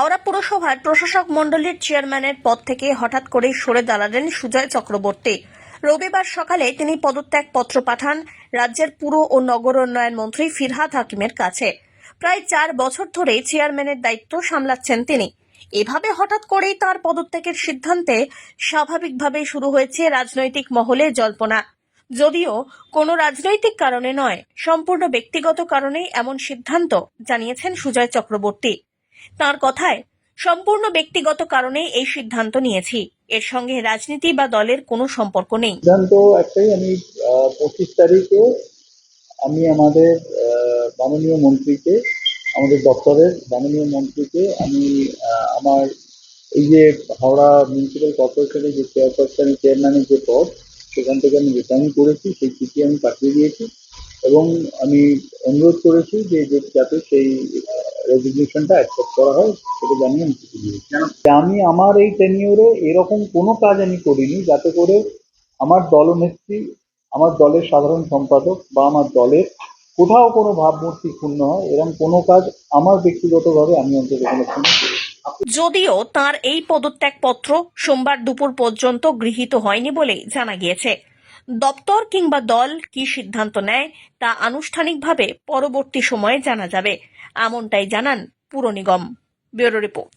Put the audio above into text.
হাওড়া পুরসভার প্রশাসক মণ্ডলীর চেয়ারম্যানের পদ থেকে হঠাৎ করে সরে দাঁড়ালেন সুজয় চক্রবর্তী। রবিবার সকালে তিনি পদত্যাগ পত্র পাঠান রাজ্যের পুর ও নগর উন্নয়ন মন্ত্রী ফিরহাদ হাকিমের কাছে। প্রায় চার বছর ধরে চেয়ারম্যানের দায়িত্ব সামলাচ্ছেন তিনি। এভাবে হঠাৎ করেই তার পদত্যাগের সিদ্ধান্তে স্বাভাবিকভাবেই শুরু হয়েছে রাজনৈতিক মহলে জল্পনা। যদিও কোনো রাজনৈতিক কারণে নয়, সম্পূর্ণ ব্যক্তিগত কারণেই এমন সিদ্ধান্ত, জানিয়েছেন সুজয় চক্রবর্তী। তার কথায় সম্পূর্ণ ব্যক্তিগত কারণে এই সিদ্ধান্ত নিয়েছি। এর সঙ্গে রাজনীতি বা দলের কোনো সম্পর্ক নেই। সিদ্ধান্ত একটাই, আমি পঁচিশ তারিখে আমি আমাদের মাননীয় মন্ত্রীকে, আমাদের দপ্তরের মাননীয় মন্ত্রীকে আমি আমার এই যে হাওড়া মিউনিসিপ্যাল কর্পোরেশনের যে চেয়ারপারসন চেয়ারম্যানের যে পদ, সেখান থেকে আমি রিটার্ন করেছি, সেই চিঠি আমি পাঠিয়ে দিয়েছি এবং আমি অনুরোধ করেছি যে- যাতে সেই রেজিগনেশনটা অ্যাকসেপ্ট করা হয়, সেটা জানিয়ে আমি চিঠি দিয়েছি। আমি আমার এই টেনিওরে এরকম কোনো কাজ আমি করিনি যাতে করে আমার দলনেত্রী, আমার দলের সাধারণ সম্পাদক বা আমার দলের কোথাও কোনো ভাবমূর্তি ক্ষুণ্ণ হয় এরকম কোনো কাজ আমার ব্যক্তিগতভাবে আমি অন্তত কোনো। যদিও তার এই পদত্যাগ পত্র সোমবার দুপুর পর্যন্ত গৃহীত হয়নি বলে জানা গিয়েছে। দপ্তর কিংবা দল কি সিদ্ধান্ত নেয় তা আনুষ্ঠানিকভাবে পরবর্তী সময়ে জানা যাবে। এমনটাই জানান পুর নিগম ব্যুরো রিপোর্ট।